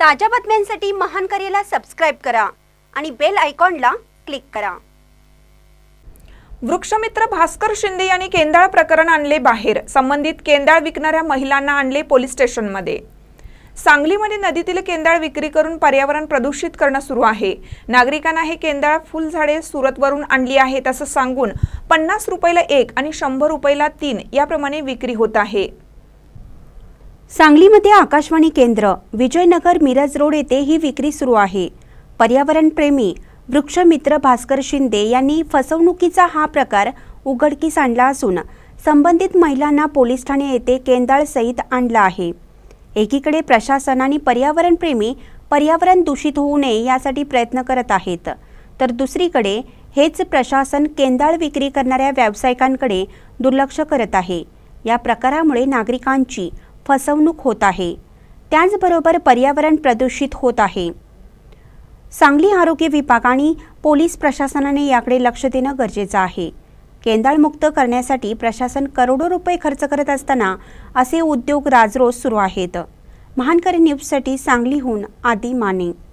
ताज्या बातम्यांसाठी महान करेला सबस्क्राईब करा आणि बेल आयकॉनला क्लिक करा. वृक्षमित्र भास्कर शिंदे यांनी केंदाळ प्रकरण आणले बाहेर संबंधित केंदाळ विकणाऱ्या महिलांना आणले पोलीस स्टेशनमध्ये. सांगलीमध्ये नदीतील केंदाळ विक्री करून पर्यावरण प्रदूषित करणं सुरू आहे. नागरिकांना हे केंदाळ फुलझाडे सुरतवरून आणली आहेत असं सांगून पन्नास रुपयाला एक आणि शंभर रुपयाला तीन याप्रमाणे विक्री होत आहे. सांगलीमध्ये आकाशवाणी केंद्र विजयनगर मिरज रोड येथे ही विक्री सुरू आहे. पर्यावरणप्रेमी वृक्षमित्र भास्कर शिंदे यांनी फसवणुकीचा हा प्रकार उघडकीस आणला असून संबंधित महिलांना पोलीस ठाणे येथे केंदाळसहित आणला आहे. एकीकडे प्रशासन आणि पर्यावरणप्रेमी पर्यावरण दूषित होऊ नये यासाठी प्रयत्न करत आहेत तर दुसरीकडे हेच प्रशासन केंदाळ विक्री करणाऱ्या व्यावसायिकांकडे दुर्लक्ष करत आहे. या प्रकारामुळे नागरिकांची फसवणूक होत आहे. त्याचबरोबर पर्यावरण प्रदूषित होत आहे. सांगली आरोग्य विभाग आणि पोलीस प्रशासनाने याकडे लक्ष देणं गरजेचं आहे. केंदाळमुक्त करण्यासाठी प्रशासन करोडो रुपये खर्च करत असताना असे उद्योग राजरोज सुरू आहेत. महानकरी न्यूजसाठी सांगलीहून आदी माने.